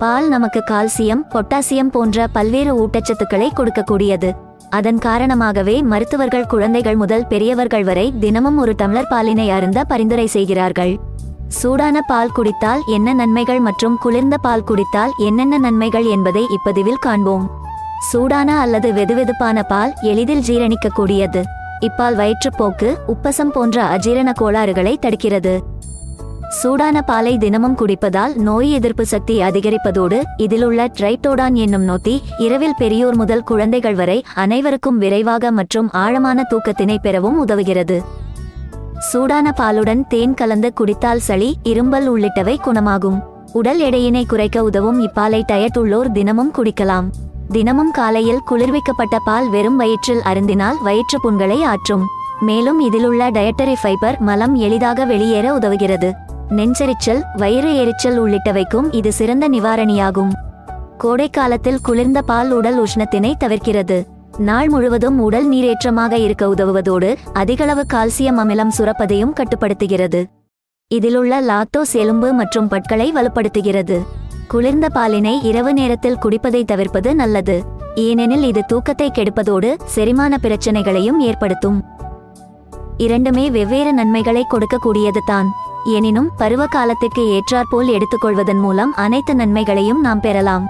பால் நமக்கு calcium potassium போன்ற பல்வேறு ஊட்டச்சத்துக்களை கொடுக்கக்கூடியது. அதன் காரணமாகவே மருத்துவர்கள் குழந்தைகள் முதல் பெரியவர்கள் வரை தினமும் ஒரு டம்ளர் பாலினை அருந்த பரிந்துரை செய்கிறார்கள். சூடான பால் குடித்தால் என்ன நன்மைகள் மற்றும் குளிர்ந்த பால் குடித்தால் என்னென்ன நன்மைகள் என்பதை இப்பதிவில் காண்போம். சூடான அல்லது வெதுவெதுப்பான பால் எளிதில் ஜீரணிக்கக்கூடியது. இப்பால் வயிற்றுப்போக்கு உப்பசம் போன்ற அஜீரண கோளாறுகளை தடுக்கிறது. சூடான பாலை தினமும் குடிப்பதால் நோய் எதிர்ப்பு சக்தி அதிகரிப்பதோடு இதிலுள்ள ட்ரைட்டோடான் என்னும் நோத்தி இரவில் பெரியோர் முதல் குழந்தைகள் வரை அனைவருக்கும் விரைவாக மற்றும் ஆழமான தூக்கத்தினை பெறவும் உதவுகிறது. சூடான பாலுடன் தேன் கலந்து குடித்தால் சளி இரும்பல் உள்ளிட்டவை குணமாகும். உடல் எடையினை குறைக்க உதவும் இப்பாலை டயட் உள்ளோர் தினமும் குடிக்கலாம். தினமும் காலையில் குளிர்விக்கப்பட்ட பால் வெறும் வயிற்றில் அருந்தினால் வயிற்று புண்களை ஆற்றும். மேலும் இதிலுள்ள டயட்டரி ஃபைபர் மலம் எளிதாக வெளியேற உதவுகிறது. நெஞ்செரிச்சல் வயிறு எரிச்சல் உள்ளிட்டவைக்கும் இது சிறந்த நிவாரணியாகும். கோடைக்காலத்தில் குளிர்ந்த பால் உடல் உஷ்ணத்தினை தவிர்க்கிறது. நாள் முழுவதும் உடல் நீரேற்றமாக இருக்க உதவுவதோடு அதிகளவு கால்சியம் அமிலம் சுரப்பதையும் கட்டுப்படுத்துகிறது. இதிலுள்ள லாக்டோஸ் எலும்பு மற்றும் பற்களை வலுப்படுத்துகிறது. குளிர்ந்த பாலினை இரவு நேரத்தில் குடிப்பதை தவிர்ப்பது நல்லது. ஏனெனில் இது தூக்கத்தை கெடுப்பதோடு செரிமான பிரச்சனைகளையும் ஏற்படுத்தும். இரண்டுமே வெவ்வேறு நன்மைகளை கொடுக்கக்கூடியது தான் எனினும் பருவ காலத்திற்கு ஏற்றாற்போல் எடுத்துக்கொள்வதன் மூலம் அனைத்து நன்மைகளையும் நாம் பெறலாம்.